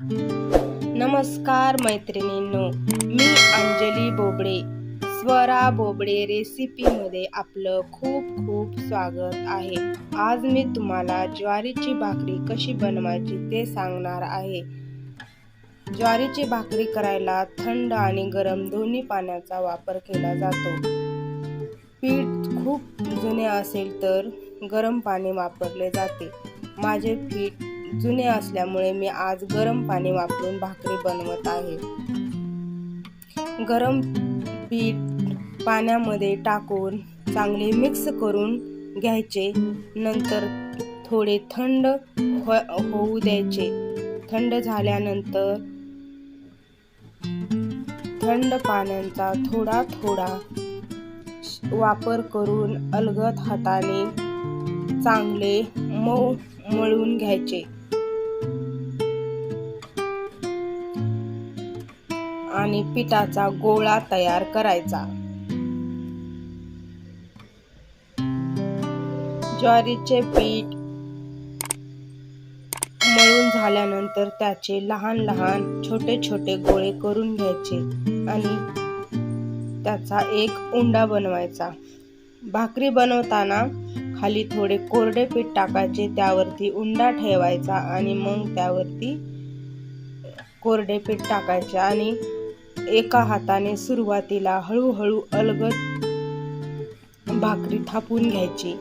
नमस्कार मैत्रिणींनो मी अंजली बोबडे स्वरा बोबडे रेसिपीमध्ये आपलं खूप खूप स्वागत आहे. आज मी तुम्हाला ज्वारीची भाकरी कशी बनवायची ते सांगणार आहे. ज्वारीची भाकरी करायला थंड आणि गरम दोन्ही पाण्याचा वापर केला जातो. पीठ खूप जुने असेल तर गरम पाणी वापरले जाते. माझे पीठ जुने असल्यामुळे मी आज गरम पाणी वापरून भाकरी बनवत आहे. गरम पीठ पाण्यामध्ये टाकून चांगले मिक्स करून घ्यायचे. नंतर थोडे थंड हो-, होऊ द्यायचे. थंड झाल्यानंतर थंड पाण्याचा थोडा थोडा वापर करून अलगद हाताने चांगले मऊ मळून घ्यायचे. आणि पिठाचा गोळा तयार करायचा. ज्वारीचे पीठ मळून झाल्यानंतर त्याचे लहान लहान छोटे छोटे गोळे करून घ्यायचे आणि त्याचा एक उंडा बनवायचा. भाकरी बनवताना खाली थोडे कोरडे पीठ टाकायचे त्यावरती उंडा ठेवायचा आणि मग त्यावरती कोरडे पीठ टाकायचे आणि एका हाताने सुरुवातीला हळूहळू अलगद भाकरी थापून घ्यायची.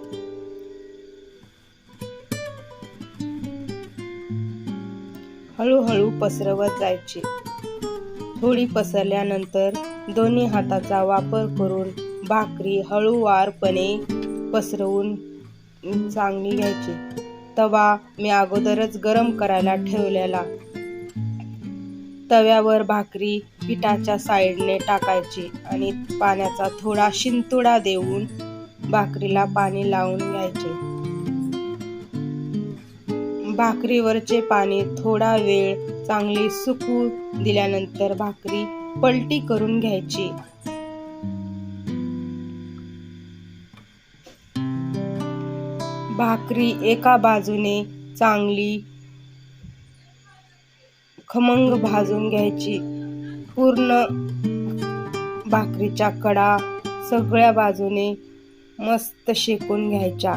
हळूहळू पसरवत जायची. थोडी पसरल्यानंतर दोन्ही हाताचा वापर करून भाकरी हळूवारपणे पसरवून चांगली घ्यायची. तवा मी अगोदरच गरम करायला ठेवलेला. तव्यावर भाकरी पिठाच्या साईडने टाकायची आणि पाण्याचा थोडा शिंतोडा देऊन भाकरीला पाणी लावून घ्यायचे. भाकरीवरचे पाणी थोडा वेळ चांगली सुकू दिल्यानंतर भाकरी पलटी करून घ्यायची. भाकरी एका बाजूने चांगली खमंग भाजून घ्यायची. पूर्ण भाकरीच्या कडा सगळ्या बाजूने मस्त शेकून घ्यायच्या.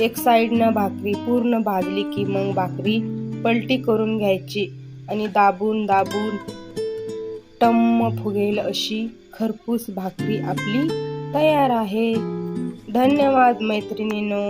एक साईडनं भाकरी पूर्ण भाजली की मग भाकरी पलटी करून घ्यायची आणि दाबून दाबून टम्म फुगेल अशी खरपूस भाकरी आपली तयार आहे. धन्यवाद मैत्रिणीनो.